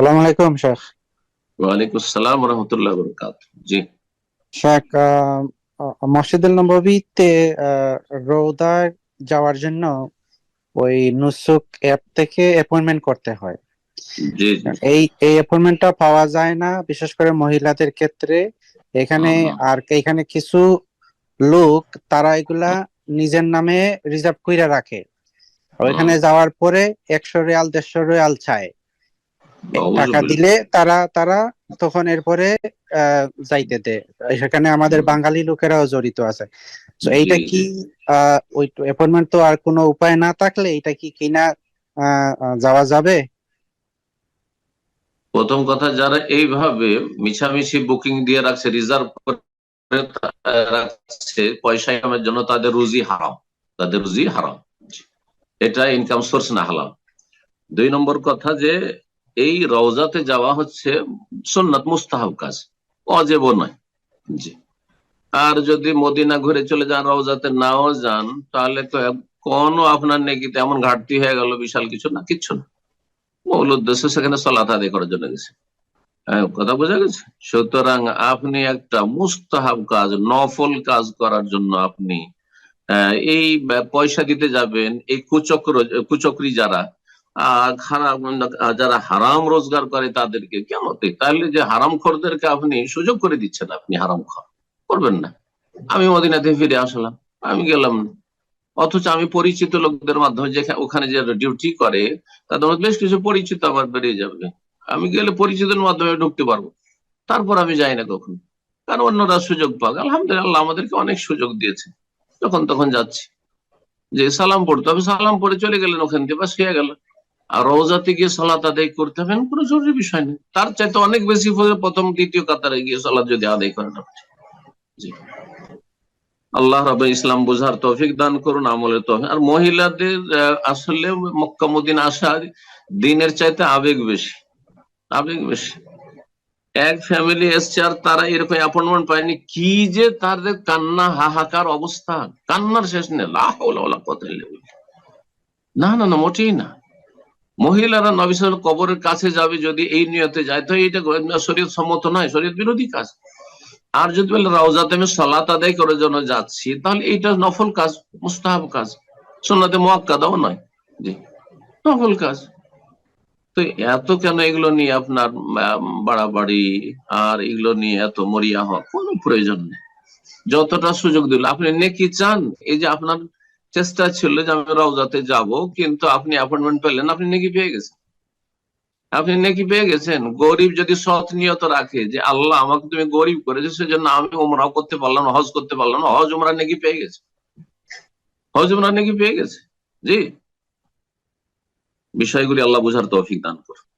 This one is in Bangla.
সালাম আলাইকুম শেখ। ওয়ালাইকুম আসসালাম রহমতুল্লাহ বরকাত জি। শেখ মসজিদুল নববীতে রোদায় যাওয়ার জন্য ওই নুসুক অ্যাপ থেকে অ্যাপয়েন্টমেন্ট করতে হয়। এই এই অ্যাপয়েন্টমেন্টটা পাওয়া যায় না বিশেষ করে মহিলাদের ক্ষেত্রে। এখানে। আর এখানে কিছু লোক তারা এগুলা নিজের নামে রিজার্ভ কইরা রাখে। ওইখানে যাওয়ার পরে একশো রিয়াল দেড়শো রিয়াল চায়। টাকা দিলে তারা তারা তখন এরপরে আহ, যাইতে দেয় সেখানে আমাদের বাঙালি লোকেরাও জড়িত আছে। তো এইটা কি আহ, ওই অ্যাপয়েন্টমেন্ট তো আর কোনো উপায় না থাকলে এটা কি কিনা যাওয়া যাবে? প্রথম কথা যারা এইভাবে মিছামিছি বুকিং দিয়ে রাখছে রিজার্ভ করে রাখছে পয়সা ইনকামের জন্য তাদের রুজি হারাম। তাদের রুজি হারাম। এটা ইনকাম সোর্স না হালাল। দুই নম্বর কথা যে এই রওজাতে যাওয়া হচ্ছে সুন্নাত মুস্তাহাব কাজ। অজেব নয়। জি। আর যদি মদিনা ঘুরে চলে যান রওজাতে নাও যান তাহলে তো কোনো আপনার নেকিতে এমন ঘাটতি হয়ে গেল বিশাল কিছু না কিচ্ছু না। মূল উদ্দেশ্য সেখানে সলাত আদায় করার জন্য গেছে। হ্যাঁ, কথা বোঝা গেছে? সুতরাং আপনি একটা মুস্তাহাব কাজ নফল কাজ করার জন্য আপনি এই পয়সা দিতে যাবেন এই কুচক্র কুচক্রি যারা যারা হারাম রোজগার করে তাদেরকে কেন? তাহলে যে হারাম খোরদেরকে আপনি সুযোগ করে দিচ্ছেন আপনি হারাম খর করবেন না। আমি মদিনাতে ফিরে আসলাম। আমি গেলাম অথচ আমি পরিচিত লোকদের মাধ্যমে ওখানে যে ডিউটি করে, তাদের মধ্যে বেশ কিছু পরিচিত আমার বেরিয়ে যাবে। আমি গেলে পরিচিতের মাধ্যমে ঢুকতে পারব। তারপর আমি যাই না কখন। কারণ অন্যরা সুযোগ পাক। আলহামদুলিল্লাহ আমাদেরকে অনেক সুযোগ দিয়েছে। যখন তখন যাচ্ছি। যে সালাম পড়তে হবে সালাম পড়ে চলে গেলেন ওখান থেকে বা হয়ে গেল। আর রোজাতে গিয়ে সালাত আদায় করতে হবে কোনো জরুরি বিষয় নেই। তার চাইতে অনেক বেশি প্রথম, দ্বিতীয় কাতারে গিয়ে সালাত যদি আদায় করেন আল্লাহ রবে ইসলাম বুঝার তৌফিক দান করুন, আমলের তৌফিক। আর মহিলাদের আসলে মক্কা, মদিনা আসা দিনের চাইতে আবেগ বেশি। আবেগ বেশি। এক ফ্যামিলি এসছে আর তারা এরকম অ্যাপয়েন্টমেন্ট পায়নি, কি যে তাদের কান্না, হাহাকার অবস্থা। কান্নার শেষ নেই। না না না, মোটেই না। মহিলারা নবিসাল কবরের কাছে যাবে যদি এই নিয়তে যায়, তো এইটা শরীয়ত সম্মত নয়, শরীয়ত বিরোধী কাজ। আর যদি বলে রাউজাতে আমি সলাত আদায় করার জন্য যাচ্ছি, তাহলে এইটা নফল কাজ, মুস্তাহাব কাজ। সোনাতে মোয়াক্কাদাও নয়। জি, নফল কাজ। তো এত কেন এগুলো নিয়ে আপনার বাড়াবাড়ি, আর এগুলো নিয়ে এত মরিয়া হওয়া কোনো প্রয়োজন নেই। যতটা সুযোগ দিল। আপনি নেকি চান? এই যে আপনার চেষ্টা ছিল যে আমি রওজাতে যাব, কিন্তু আপনি অ্যাপয়েন্টমেন্ট পেলেন, আপনি নাকি পেয়ে গেছেন। আপনি নাকি পেয়ে গেছেন। গরিব যদি সৎ নিয়ত রাখে যে আল্লাহ আমাকে তুমি গরিব করেছ, সেজন্য আমি ওমরাও করতে পারলাম হজ করতে পারলাম হজ, উমরা নাকি পেয়ে গেছে। হজ, উমরা নেকি পেয়ে গেছে? জি। বিষয়গুলি আল্লাহ বুঝার তৌফিক দান করুন।